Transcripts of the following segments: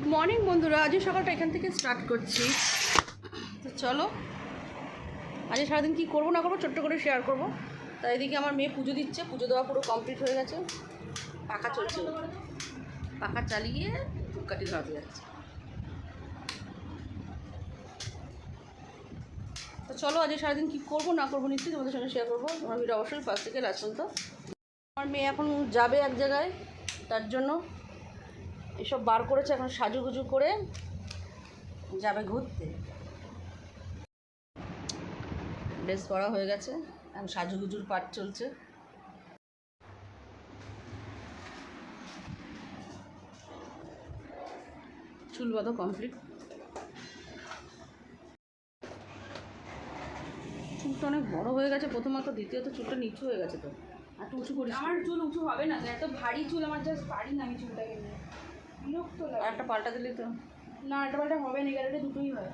Good morning বন্ধুরা আজকে সকালটা এখান থেকে স্টার্ট করছি। তো চলো আজকে সারাদিন কী করব না করব ছোট্ট করে শেয়ার করব। তাই এদিকে আমার মেয়ে পুজো দিচ্ছে, পুজো দেওয়া পুরো কমপ্লিট হয়ে গেছে। পাখা চলছে। পাখা চালিয়ে ধূপকাঠি ধরাতে যাচ্ছে। তো চলো আজকে সারাদিন কী করব না করব নিশ্চয়ই তোমাদের সঙ্গে শেয়ার করব। তোমার ভিডিও অবশ্যই ফার্স্ট থেকে লাস্ট পর্যন্ত। আমার মেয়ে এখন যাবে এক জায়গায়, তার জন্য এসব বার করেছে, এখন সাজুগুজু করে যাবে ঘুরতে। ড্রেস পরা হয়ে গেছে, এখন সাজুগুজুর পাট চলছে। চুল বাঁধো কমপ্লিট চুলটা অনেক বড় হয়ে গেছে, প্রথমত দ্বিতীয়ত চুলটা নিচু হয়ে গেছে তো। একটু উঁচু করিস। আমার চুল উঁচু হবে না, এত ভারী চুল, আমার জাস্ট পারি না আমি চুলটাকে নিয়ে। বিরক্ত লাগে। একটা পাল্টা দিলি তো। না এটা পাল্টা হবে না গ্যালারি দুটোই হয়।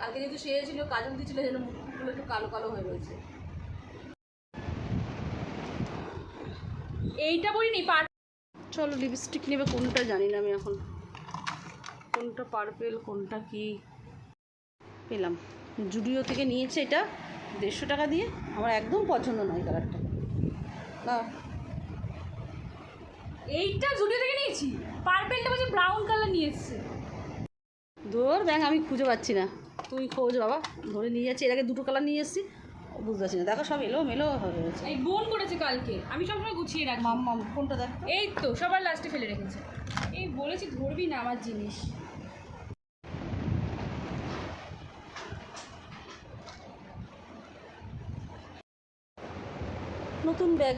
কালকে যেহেতু সেরেছিল কাজল দিয়েছিল যেন মুখগুলো একটু কালো কালো হয়ে রয়েছে। এইটা বলিনি পার চলো লিপস্টিক নেবে কোনটা জানি না আমি এখন। কোনটা পার্পেল কোনটা কি? পেলাম। জুডিও থেকে নিয়েছে এটা দেড়শো টাকা দিয়ে। আমার একদম পছন্দ নয় কালারটা না। এইটা জুডিও থেকে নিয়েছি। পার্পেলটা বলছি ব্রাউন কালার নিয়ে এসছে। দূর ব্যাং আমি খুঁজে পাচ্ছি না। তুই খোঁজ বাবা ধরে নিয়ে যাচ্ছি। এর আগে দুটো কালার নিয়ে এসেছি। বুঝতে পারছি না। দেখো সব এলো মেলো হয়ে গেছে। এই বোন করেছে কালকে। আমি সবসময় গুছিয়ে রাখি। মাম মাম কোনটা দেখ। এই তো সবার লাস্টে ফেলে রেখেছে। এই বলেছি ধরবি না আমার জিনিস। নতুন ব্যাগ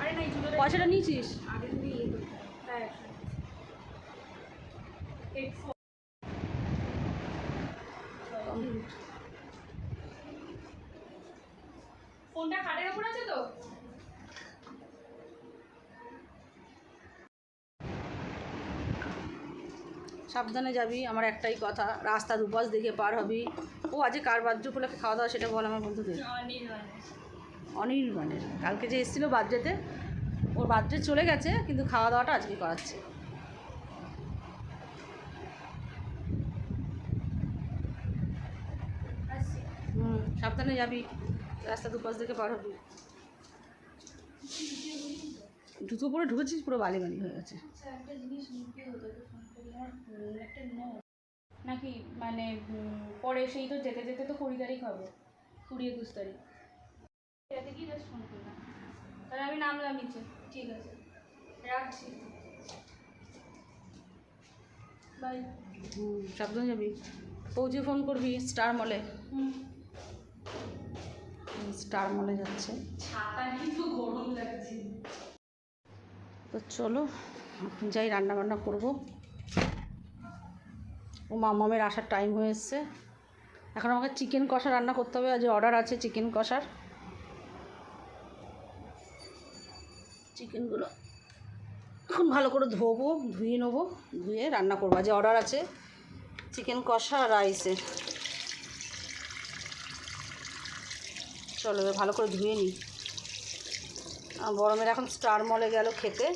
আরে না এই জুতোটা পয়সাটা নিয়েছিস? হেডফোন ফোনটা খাটের ওপর আছে তো? সাবধানে যাবি আমার একটাই কথা রাস্তা দুপাশ দেখে পার হবি। ও আজকে কার বাদ্য উপলক্ষে খাওয়া দাওয়া সেটা বল আমার বন্ধুদের। অনির্বাণের। কালকে যে এসেছিল বার্থডেতে ওর বার্থডে চলে গেছে কিন্তু খাওয়া দাওয়াটা আজকে করাচ্ছে। হুম সাবধানে যাবি রাস্তা দুপাশ দেখে পার হবি। জুতো পরে ঢুকেছিস পুরো বালি বালি হয়ে গেছে। নাকি মানে পরে সেই তো যেতে যেতে তো কুড়ি তারিখ হবে কুড়ি একুশ তারিখ। এটাতে কি জাস্ট ফোন করলাম। তাহলে আমি নামলাম নিচে। ঠিক আছে। রাখছি। বাই সাবধানে যাবি। পৌঁছে ফোন করবি স্টার মলে হুম। স্টার মলে যাচ্ছে। গরম লাগছে। তো চলো এখন যাই রান্না বান্না করব। ও মামামের আসার টাইম হয়ে এসছে। এখন আমাকে চিকেন কষা রান্না করতে হবে আজ অর্ডার আছে চিকেন কষার। চিকেনগুলো। এখন ভালো করে ধোবো ধুয়ে নেব ধুয়ে রান্না করব। যে অর্ডার আছে চিকেন কষা আর রাইসের চলো ভালো করে ধুয়ে নিই। আর গরমের এখন স্টার মলে গেল খেতে।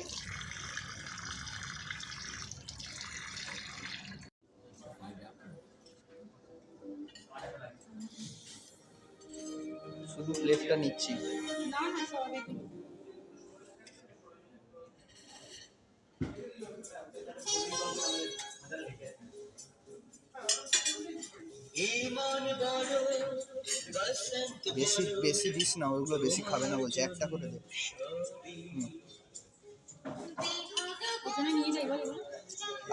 শুধু প্লেটটা নিচ্ছি। না না বেশি বেশি দিস না, ওইগুলো বেশি খাবে না বলছে, একটা করে দে।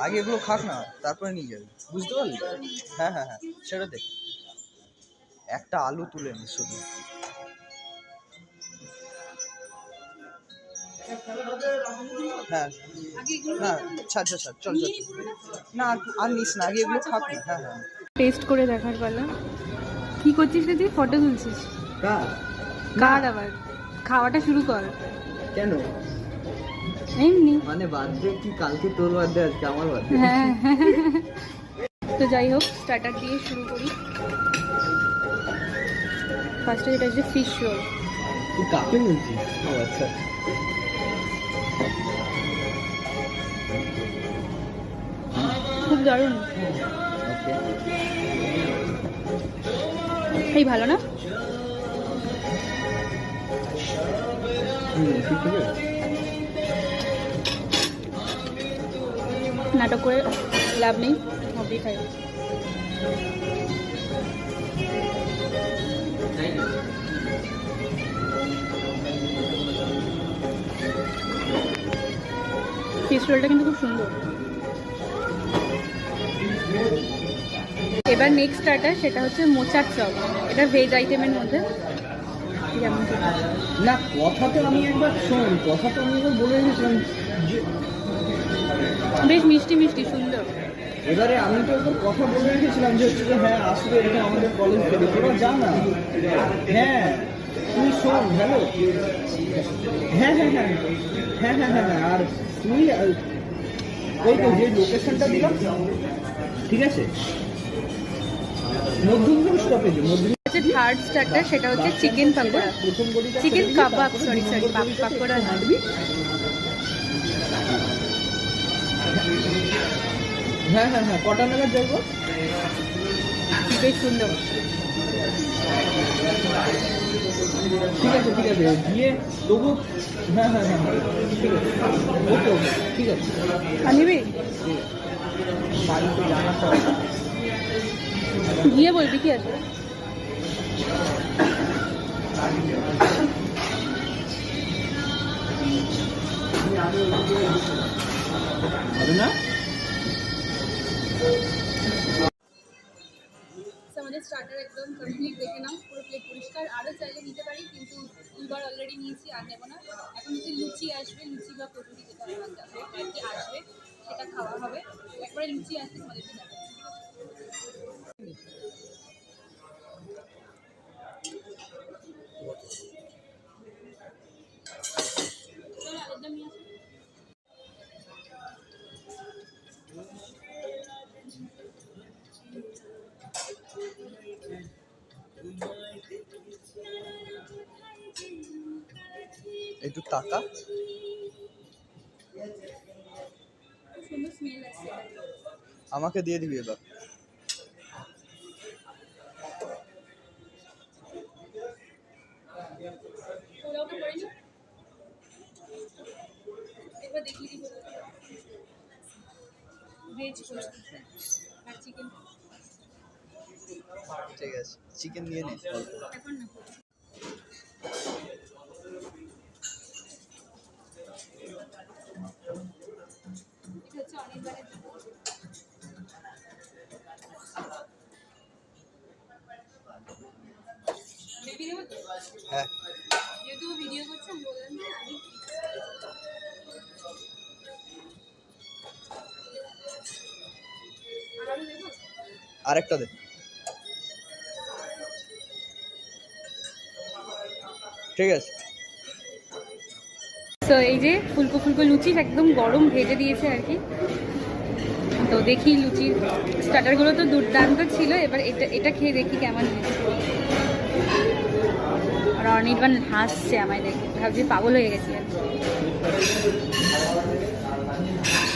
আগে এগুলো খাক না, তারপরে নিয়ে যাবি। বুঝতে পারলি? হ্যাঁ হ্যাঁ হ্যাঁ সেটা দেখ। একটা আলু তুলে নি শুধু। হ্যাঁ না ছাড় ছাড় ছাড়, চল। না, আর নিস না, আগে এগুলো না। হ্যাঁ হ্যাঁ। টেস্ট করে দেখার পালা। কি করছিস রে তুই? ফটো তুলছিস? কার? আবার? খাওয়াটা শুরু কর। কেন? এমনি। মানে বার্থডে কি কালকে তোর বার্থডে আজকে আমার বার্থডে? হ্যাঁ। তো যাই হোক স্টার্টার দিয়ে শুরু করি। ফার্স্টে যেটা হচ্ছে ফিশ রোল তুই কাকে বলছিস? ও আচ্ছা। খুব দারুণ। এই ভালো না? নাটক করে লাভ নেই হবেই খাই। ফিশ রোলটা কিন্তু খুব সুন্দর। এবার নেক্সট স্টার্টার সেটা হচ্ছে মোচার চপ। এটা ভেজ আইটেমের মধ্যে। না কথা তো আমি একবার শোন কথা তো আমি একবার বলে রেখেছিলাম যে বেশ মিষ্টি মিষ্টি সুন্দর। এবারে আমি তো একবার কথা বলে রেখেছিলাম যে হচ্ছে হ্যাঁ আসবে এরকম আমাদের কলেজ থেকে। তোরা যা না। হ্যাঁ তুই শোন হ্যালো হ্যাঁ হ্যাঁ হ্যাঁ হ্যাঁ হ্যাঁ হ্যাঁ হ্যাঁ আর তুই ওই তো যে লোকেশনটা দিলাম ঠিক আছে? হচ্ছে থার্ড স্টার্টার সেটা হচ্ছে chicken pakora. Chicken kebab sorry sorry number গলিটা পাকোড়া না। হ্যাঁ হ্যাঁ হ্যাঁ কটা নাগাদ যাব? বেশ সুন্দর। ঠিক আছে ঠিক আছে গিয়ে তবু হ্যাঁ হ্যাঁ হ্যাঁ হ্যাঁ, ঠিক আছে। ওকে ঠিক আছে। আর নিবি? বাড়িতে জানাতে গিয়ে বলবি কি আমাদের স্টার্টার একদম কমপ্লিট দেখে নাও পুরো প্লেট পরিষ্কার। আরও চাইলে নিতে পারি কিন্তু দুবার অলরেডি নিয়েছি আর নেব না। এখন যদি লুচি আসবে লুচি বা কচুরি যেটা আমার আর কি আসবে সেটা খাওয়া হবে। একবারে লুচি আসলে তোমাদেরকে একটু টাকা আমাকে দিয়ে দিবি এবার। ঠিক আছে চিকেন নিয়ে নে অল্প। এখন না এটা হচ্ছে অনেকবারের বেবি দেবো তো হ্যাঁ যেহেতু ভিডিও করছে আমি বললাম যে আরেকটা দে। ঠিক আছে। তো এই যে ফুলকো ফুলকো লুচি একদম গরম ভেজে দিয়েছে আর কি। তো দেখি লুচির স্টার্টারগুলো তো দুর্দান্ত ছিল এবার এটা এটা খেয়ে দেখি কেমন হয়েছে আর অনির্বাণ হাসছে আমায় দেখে। ভাবছি পাগল হয়ে গেছি।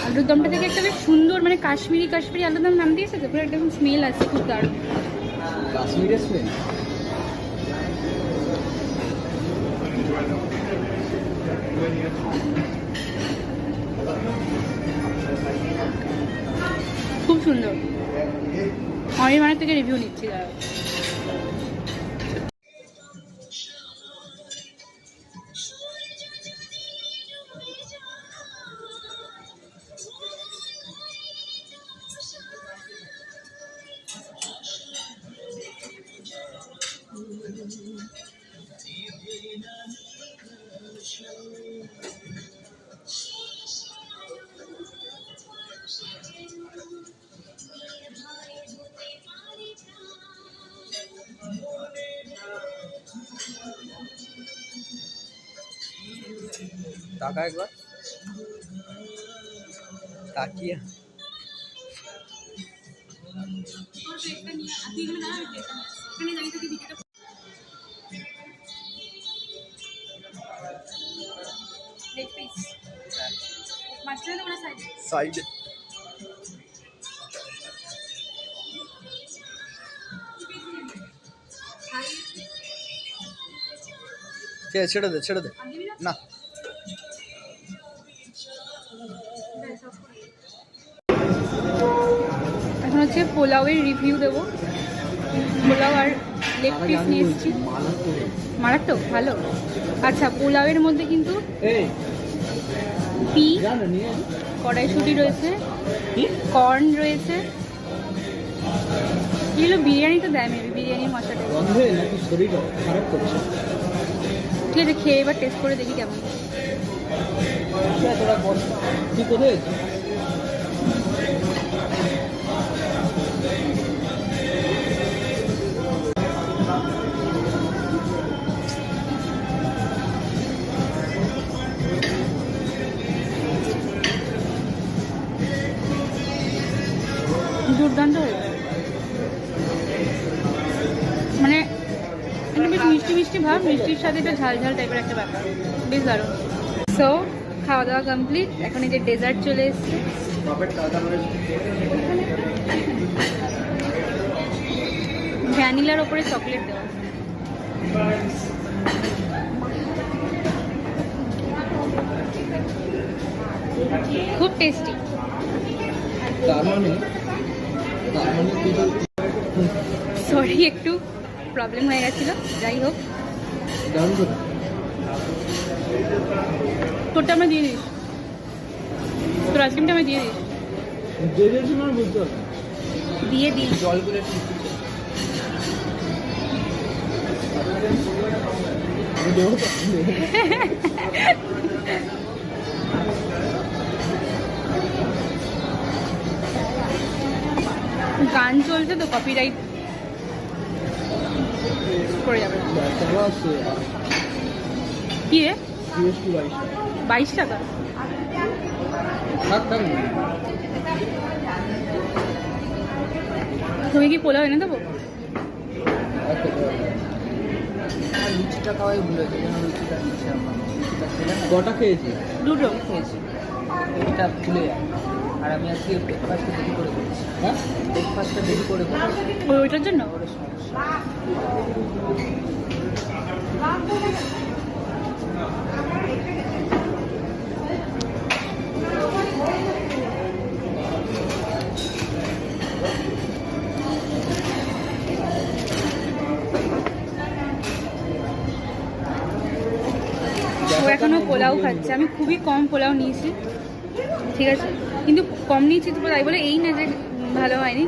আলুর দমটা থেকে একটা বেশ সুন্দর মানে কাশ্মীরি কাশ্মীরি আলুর দম নাম দিয়েছে তো পুরো একদম স্মেল আছে খুব দারুণ। স্মেল খুব সুন্দর। অনির্বাণের থেকে রিভিউ নিচ্ছি দাঁড়াও। মাঝখানে দেবো না সাইডে ছেড়ে দে ছেড়ে দে। না। হচ্ছে পোলাওয়ের রিভিউ দেবো। পোলাও আর লেগ পিস নিয়ে এসেছি। মারাত্মক ভালো। আচ্ছা পোলাওয়ের মধ্যে কিন্তু পি কড়াইশুটি রয়েছে কি কর্ন রয়েছে। এগুলো বিরিয়ানি তো দেয় মেবি বিরিয়ানির মশলাটা খারাপ করছে। ঠিক আছে খেয়ে এবার টেস্ট করে দেখি কেমন তুই কোথায় দুর্দান্ত মানে একটু বেশ মিষ্টি মিষ্টি ভাব, মিষ্টির সাথে একটা ঝাল ঝাল টাইপের একটা ব্যাপার। বেশ দারুণ। সো খাওয়া দাওয়া কমপ্লিট এখন এই যে ডেজার্ট চলে এসছে। ভ্যানিলার ওপরে চকলেট দেওয়া। খুব টেস্টি তার মানে সরি একটু প্রবলেম হয়ে গেছিল। যাই হোক। তোরটা আমরা দিয়ে দিস। তোর আইসক্রিমটা আমি দিয়ে দিস। দিয়ে দিস। জলগুলো একটু গান চলছে তো কপিরাইট করে যাবে। কি বাইশ টাকা। তুমি কি পোলাও এনে দেবো? লুচিটা খাওয়াই ভুলে গেছে লুচিটা কটা খেয়েছি? দুটো। খেয়েছি এটা ভুলে যায় আর আমি আজকে ব্রেকফাস্টটা দেরি করে করেছি হ্যাঁ? ব্রেকফাস্টটা দেরি করে করেছি ওইটার জন্য? ওর সমস্যা। এখনও পোলাও খাচ্ছে। আমি খুবই কম পোলাও নিয়েছি। ঠিক আছে? কিন্তু কম নিয়েছি তো তাই বলে এই না যে ভালো হয়নি।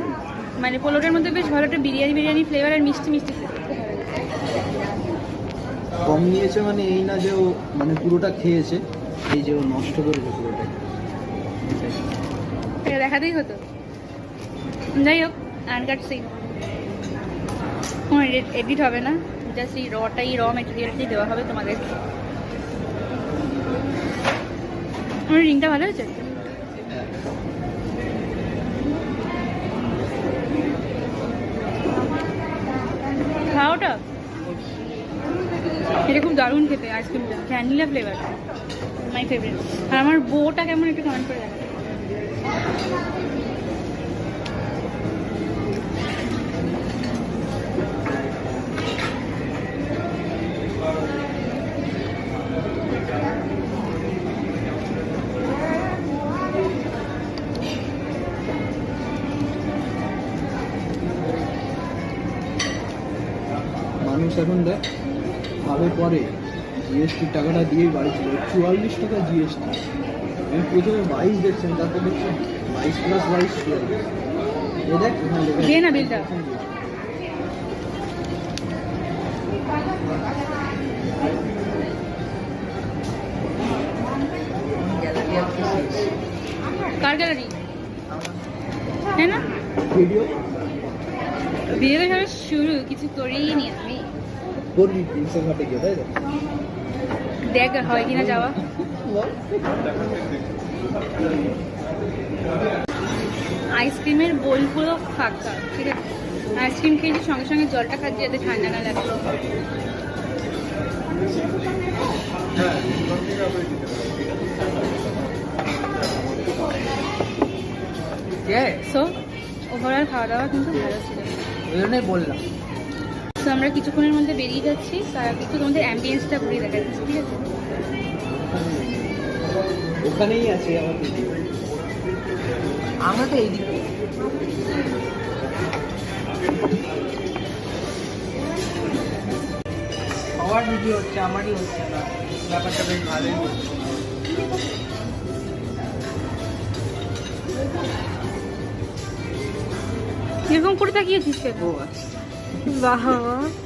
মানে পোলোটার মধ্যে বেশ ভালো একটা বিরিয়ানি বিরিয়ানি ফ্লেভার আর মিষ্টি মিষ্টি। কম নিয়েছে মানে এই না যে ও মানে পুরোটা খেয়েছে এই যে ও নষ্ট করেছে পুরোটা এটা দেখাতেই হতো। যাই হোক আর কাটছি এডিট হবে না। জাস্ট এই রটাই র মেটেরিয়ালটাই দেওয়া হবে তোমাদের। আমার রিংটা ভালো হয়েছে? খাওয়াটা? এটা খুব দারুণ খেতে আইসক্রিমটা ভ্যানিলা ফ্লেভার মাই ফেভারিট আর আমার বউটা কেমন একটু কমেন্ট করে দেখা মানুষ এখন দেখ ভাবে পরে জিএসটি টাকাটা দিয়েই বাড়ি ছিল চুয়াল্লিশ টাকা জিএসটি আমি প্রথমে বাইশ দেখছেন তারপর দেখছেন বাইশ প্লাস বাইশ চুয়াল্লিশ এ দেখ না বিলটা। কার গ্যালারি? না? ভিডিও বিয়ে শুরু কিছু করেই নি আমি করবি তিনশো ঘাটে গিয়ে তাই তো? দেখ হয় কিনা যাওয়া। আইসক্রিমের বোল পুরো ফাঁকা ঠিক আছে? আইসক্রিম খেয়েছি সঙ্গে সঙ্গে জলটা খাচ্ছি যাতে ঠান্ডা না লাগে সো ওভারঅল খাওয়া দাওয়া কিন্তু ভালো ছিল। ওই জন্যই বললাম। তো আমরা কিছুক্ষণের মধ্যে বেরিয়ে যাচ্ছি। একটু তোমাদের অ্যাম্বিয়েন্সটা ঘুরিয়ে দেখা যাচ্ছে ঠিক আছে? ওখানেই আছে আমার দিদি। আমরা তো এইদিকে সবার ভিডিও হচ্ছে আমারই হচ্ছে না। ব্যাপারটা বেশ ভালোই হচ্ছে। এরকম করে তাকিয়েছিস কেন ও আচ্ছা। 吧。